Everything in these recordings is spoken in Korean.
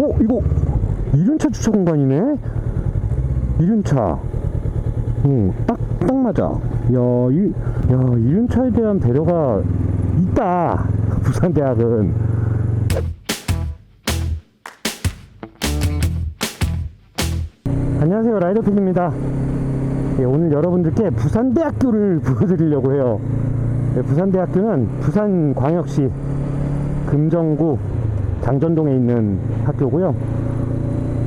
어, 이거 1륜차 주차 공간이네? 1륜차. 응, 딱, 딱 맞아. 야, 이, 야, 1륜차에 대한 배려가 있다. 부산대학은. 안녕하세요. 라이더필입니다. 예, 오늘 여러분들께 부산대학교를 보여드리려고 해요. 예, 부산대학교는 부산광역시 금정구 장전동에 있는 학교고요.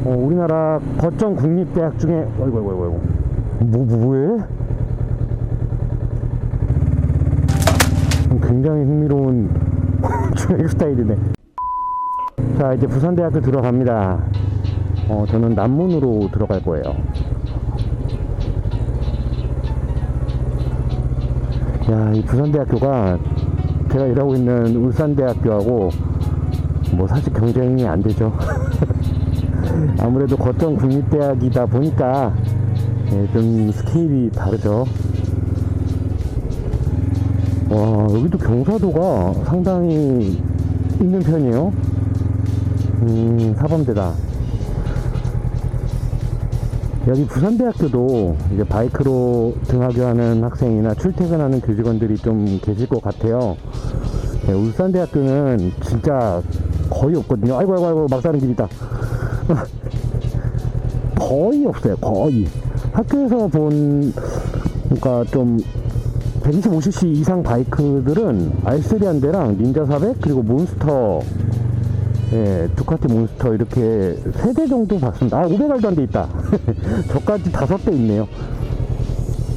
어, 우리나라 거점 국립대학 중에 어이구 어이구 어이구 어이구. 뭐 뭐해? 굉장히 흥미로운 주행 스타일이네. 자 이제 부산대학교 들어갑니다. 어, 저는 남문으로 들어갈 거예요. 야, 이 부산대학교가 제가 일하고 있는 울산대학교하고 뭐 사실 경쟁이 안 되죠. 아무래도 거점 국립대학이다 보니까 예, 좀 스케일이 다르죠. 와, 여기도 경사도가 상당히 있는 편이에요. 음, 사범대다. 여기 부산대학교도 이제 바이크로 등하교하는 학생이나 출퇴근하는 교직원들이 좀 계실 것 같아요. 네, 울산대학교는 진짜 거의 없거든요. 아이고, 아이고, 아이고, 막 사는 길이다. 거의 없어요, 거의. 학교에서 본, 그러니까 좀 125cc 이상 바이크들은 R3 한 대랑 닌자 400 그리고 몬스터 예, 두카티 몬스터 이렇게 세 대 정도 봤습니다. 아, 500알도 한대 있다. 저까지 다섯 대 있네요.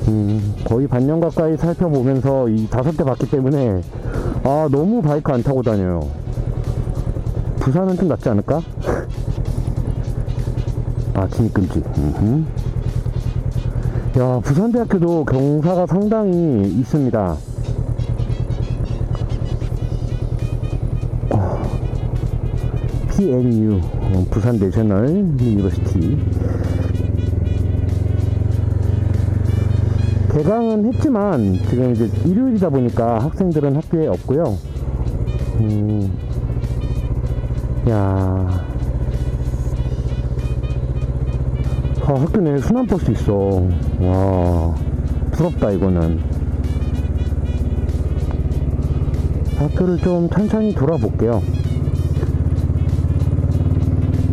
음, 거의 반년 가까이 살펴보면서 이 다섯 대 봤기 때문에 아, 너무 바이크 안 타고 다녀요. 부산은 좀 낫지 않을까? 아, 진입금지. 야, 부산대학교도 경사가 상당히 있습니다. PNU 어, 부산 내셔널 유니버시티 개강은 했지만 지금 이제 일요일이다 보니까 학생들은 학교에 없고요. 음, 야, 아, 학교 내에 순환버스 있어. 와, 부럽다 이거는. 학교를 좀 천천히 돌아볼게요.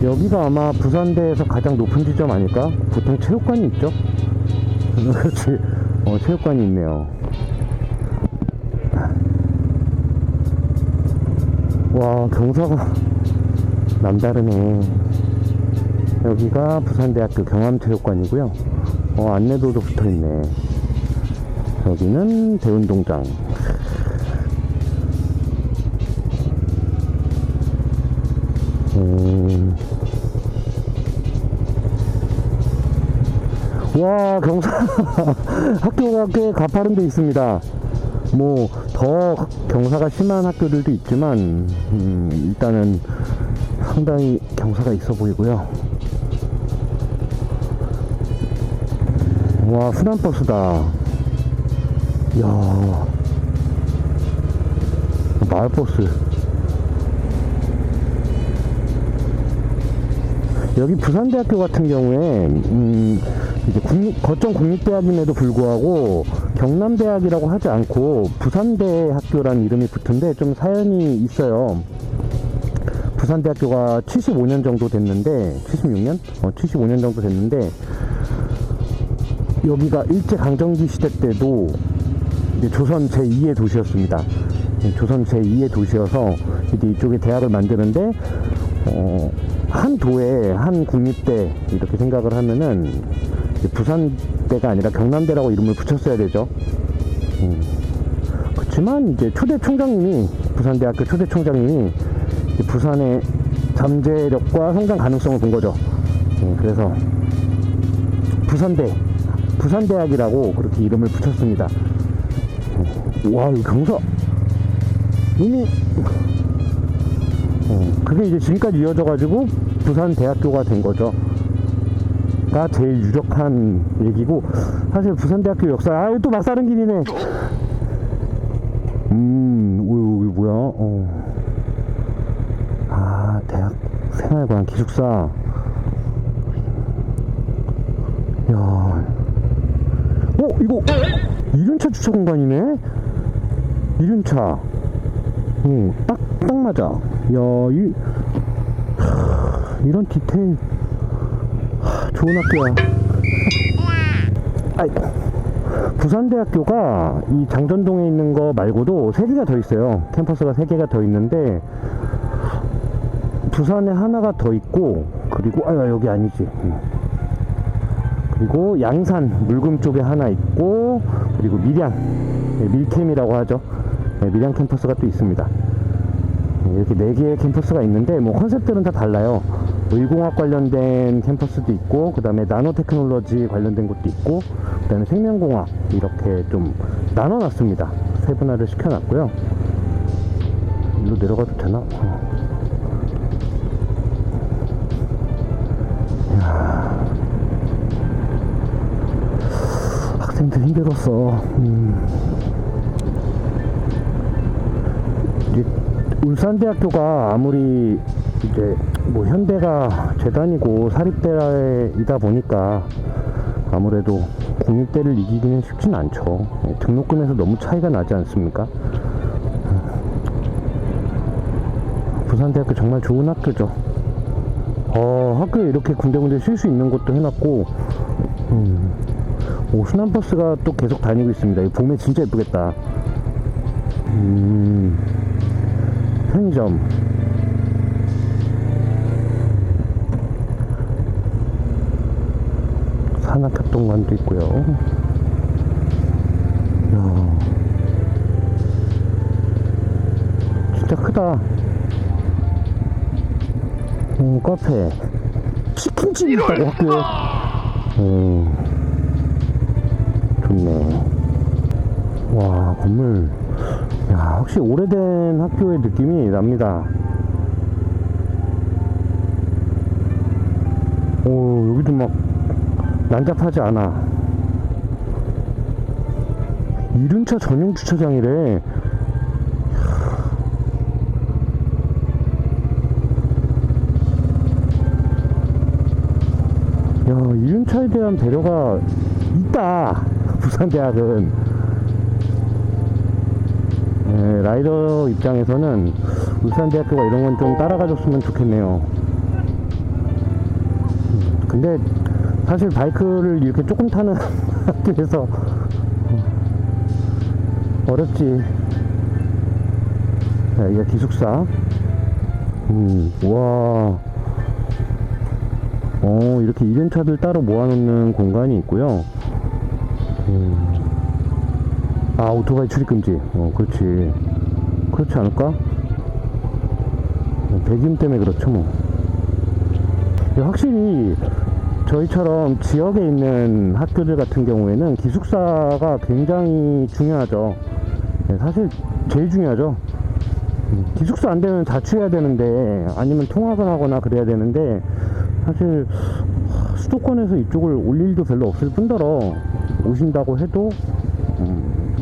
여기가 아마 부산대에서 가장 높은 지점 아닐까? 보통 체육관이 있죠? 그렇지. 어, 체육관이 있네요. 와, 경사가 남다르네. 여기가 부산대학교 경암체육관이고요. 어, 안내도도 붙어 있네. 여기는 대운동장. 음. 와 경사 학교가 꽤 가파른 데 있습니다 뭐 더 경사가 심한 학교들도 있지만 음, 일단은 상당히 경사가 있어 보이고요. 와 순환버스다. 이야. 마을버스. 여기 부산대학교 같은 경우에 음, 이제 국립, 거점 국립대학임에도 불구하고 경남대학이라고 하지 않고 부산대학교라는 이름이 붙은데 좀 사연이 있어요. 부산대학교가 75년 정도 됐는데 76년? 어, 75년 정도 됐는데 여기가 일제 강점기 시대 때도 조선 제2의 도시였습니다. 예, 조선 제2의 도시여서 이제 이쪽에 대학을 만드는데 어, 한 도에 한 국립대 이렇게 생각을 하면은 부산대가 아니라 경남대라고 이름을 붙였어야 되죠. 음. 그렇지만 이제 초대 총장님이 부산대학교 초대 총장님이 부산의 잠재력과 성장 가능성을 본 거죠. 음, 그래서 부산대 부산대학이라고 그렇게 이름을 붙였습니다. 음. 와, 이 경사 이미 어, 그게 이제 지금까지 이어져가지고 부산대학교가 된 거죠. 가 제일 유력한 얘기고 사실 부산대학교 역사 아유 또 막사는 길이네. 음, 오, 이거 뭐야? 어. 생활관 기숙사 야. 어? 이거. 1륜차 주차 공간이네? 1륜차. 응, 딱, 딱 맞아. 야 이, 하, 이런 디테일. 하, 좋은 학교야. 아이, 부산대학교가 이 장전동에 있는 거 말고도 3개가 더 있어요. 캠퍼스가 3개가 더 있는데 부산에 하나가 더 있고 그리고 아 여기 아니지. 음. 그리고 양산 물금 쪽에 하나 있고 그리고 밀양. 네, 밀캠이라고 하죠. 네, 밀양 캠퍼스가 또 있습니다. 네, 이렇게 네 개의 캠퍼스가 있는데 뭐 컨셉들은 다 달라요. 의공학 관련된 캠퍼스도 있고 그 다음에 나노테크놀로지 관련된 곳도 있고 그 다음에 생명공학 이렇게 좀 나눠놨습니다. 세분화를 시켜놨고요. 일로 내려가도 되나? 어. 학생들 힘들었어. 음. 울산대학교가 아무리 이제 뭐 현대가 재단이고 사립대이다 보니까 아무래도 공립대를 이기기는 쉽진 않죠. 예, 등록금에서 너무 차이가 나지 않습니까? 음. 부산대학교 정말 좋은 학교죠. 어, 학교에 이렇게 군데군데 쉴 수 있는 곳도 해놨고, 음. 오, 순환버스가 또 계속 다니고 있습니다. 이 봄에 진짜 예쁘겠다. 음, 편의점. 산악협동관도 있고요. 이야, 진짜 크다. 음, 카페. 있다고 학교에. 음. 좋네. 와, 건물. 야, 확실히 오래된 학교의 느낌이 납니다. 오, 여기도 막 난잡하지 않아. 이륜차 전용 주차장이래. 야, 이륜차에 대한 배려가 있다. 부산대학은. 예, 라이더 입장에서는 울산대학교가 이런 건 좀 따라가줬으면 좋겠네요. 음, 근데 사실 바이크를 이렇게 조금 타는 학교에서 어렵지. 자, 이게 기숙사. 음, 와. 어, 이렇게 이륜차들 따로 모아놓는 공간이 있고요. 음. 아, 오토바이 출입금지. 어, 그렇지. 그렇지 않을까? 어, 배기음 때문에 그렇죠, 뭐. 예, 확실히, 저희처럼 지역에 있는 학교들 같은 경우에는 기숙사가 굉장히 중요하죠. 예, 사실, 제일 중요하죠. 음, 기숙사 안 되면 자취해야 되는데, 아니면 통학을 하거나 그래야 되는데, 사실, 하, 수도권에서 이쪽을 올 일도 별로 없을 뿐더러, 오신다고 해도, 음,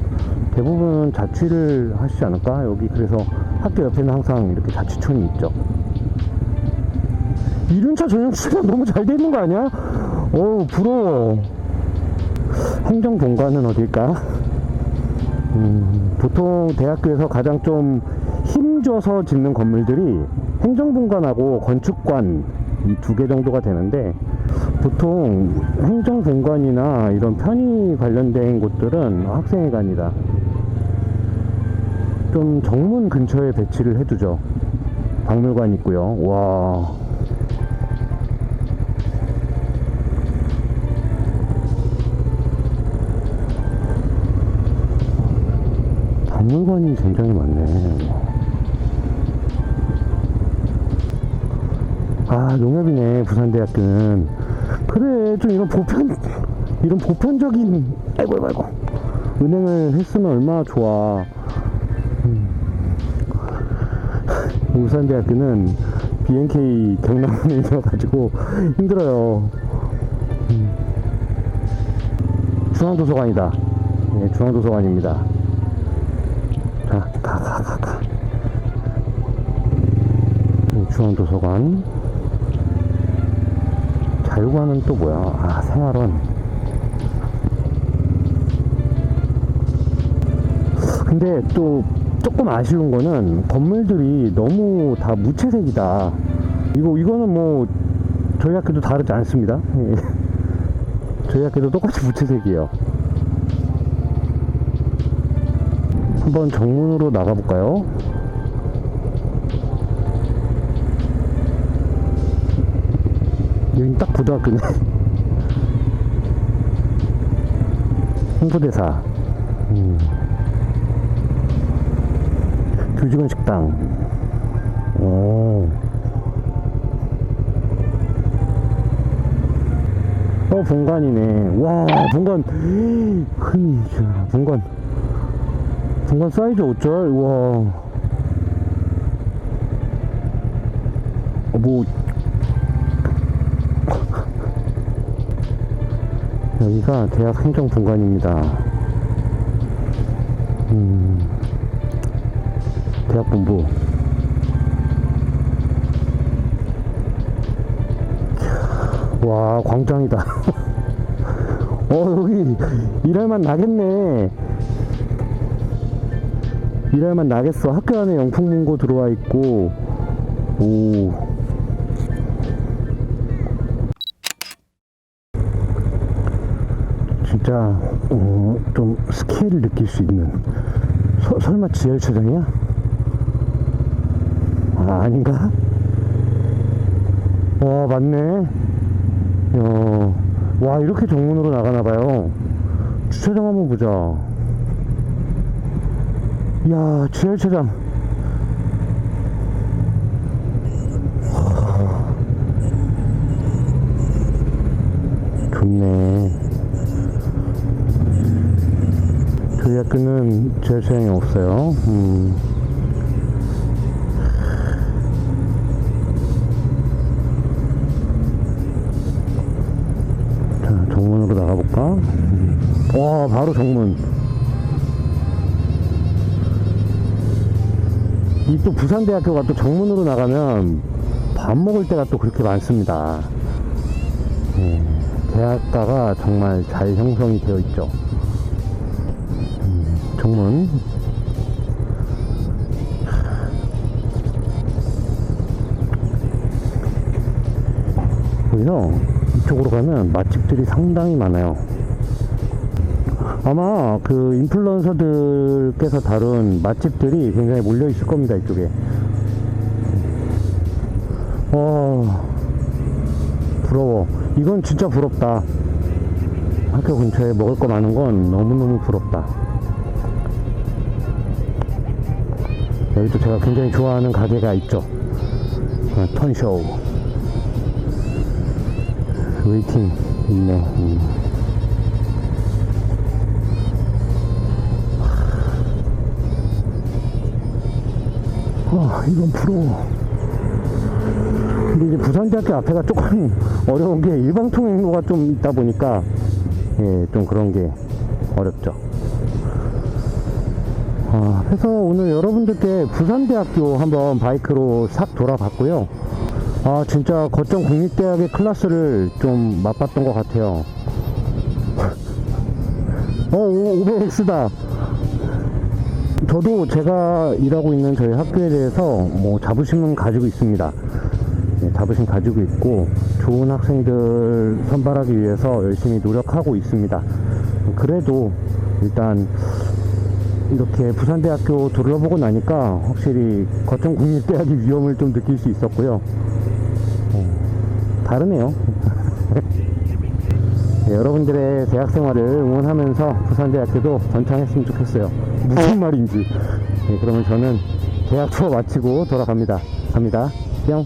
대부분 자취를 하시지 않을까? 여기 그래서 학교 옆에는 항상 이렇게 자취촌이 있죠. 이륜차 전용 주차장 너무 잘 돼 있는 거 아니야? 어우, 부러워. 행정 본관은 어딜까? 음, 보통 대학교에서 가장 좀 힘줘서 짓는 건물들이 행정본관하고 건축관 이 두 개 정도가 되는데 보통 행정본관이나 이런 편의 관련된 곳들은 학생회관이다. 좀 정문 근처에 배치를 해두죠. 박물관 있고요. 와. 박물관이 굉장히 많네. 아, 농협이네, 부산대학교는. 그래, 좀 이런 보편, 이런 보편적인, 아이고, 아이고. 은행을 했으면 얼마나 좋아. 음. 울산대학교는 BNK 경남에 있어가지고 힘들어요. 음. 중앙도서관이다. 네, 중앙도서관입니다. 자, 가, 가, 가, 가. 네, 중앙도서관. 자유관은 또 뭐야? 아, 생활원. 근데 또 조금 아쉬운 거는 건물들이 너무 다 무채색이다. 이거, 이거는 뭐, 저희 학교도 다르지 않습니다. 예. 저희 학교도 똑같이 무채색이에요. 한번 정문으로 나가볼까요? 여긴 딱 고등학교네. 홍보대사. 음. 교직원 식당. 오. 어, 본관이네. 와, 본관. 흔히, 본관. 본관 사이즈 어쩔? 와. 어, 뭐. 여기가 대학 행정본관입니다. 음. 대학 본부. 와, 광장이다. 어, 여기 일할만 나겠네. 일할만 나겠어. 학교 안에 영풍문고 들어와 있고, 오. 진짜, 어, 좀 스케일을 느낄 수 있는. 서, 설마 지하철장이야? 아, 아닌가? 와, 맞네. 야, 와, 이렇게 정문으로 나가나봐요. 주차장 한번 보자. 지하철장. 하, 좋네. 학교는 지하철장이 없어요. 음. 자, 정문으로 나가볼까? 와, 바로 정문. 이 또 부산대학교가 또 정문으로 나가면 밥 먹을 때가 또 그렇게 많습니다. 예, 대학가가 정말 잘 형성이 되어 있죠. 음, 정문. 보이죠? 이쪽으로 가면 맛집들이 상당히 많아요. 아마 그 인플루언서들께서 다룬 맛집들이 굉장히 몰려 있을 겁니다, 이쪽에. 와, 부러워. 이건 진짜 부럽다. 학교 근처에 먹을 거 많은 건 너무너무 부럽다. 여기도 제가 굉장히 좋아하는 가게가 있죠. 어, 턴쇼우. 웨이팅 있네. 음. 아, 이건 부러워. 근데 이제 부산대학교 앞에가 조금 어려운 게 일방통행로가 좀 있다 보니까, 예, 좀 그런 게 어렵죠. 아, 그래서 오늘 여러분들께 부산대학교 한번 바이크로 싹 돌아봤고요. 아, 진짜 거점 국립대학의 클래스를 좀 맛봤던 것 같아요. 어, 오, 오버엑스다. 저도 제가 일하고 있는 저희 학교에 대해서 뭐 자부심은 가지고 있습니다. 네, 자부심 가지고 있고 좋은 학생들 선발하기 위해서 열심히 노력하고 있습니다. 그래도 일단 이렇게 부산대학교 둘러보고 나니까 확실히 거점 국립대학의 위험을 좀 느낄 수 있었고요. 어, 다르네요. 네, 여러분들의 대학 생활을 응원하면서 부산대학교도 전창했으면 좋겠어요. 무슨 말인지. 네, 그러면 저는 대학 투어 마치고 돌아갑니다. 갑니다. 뿅.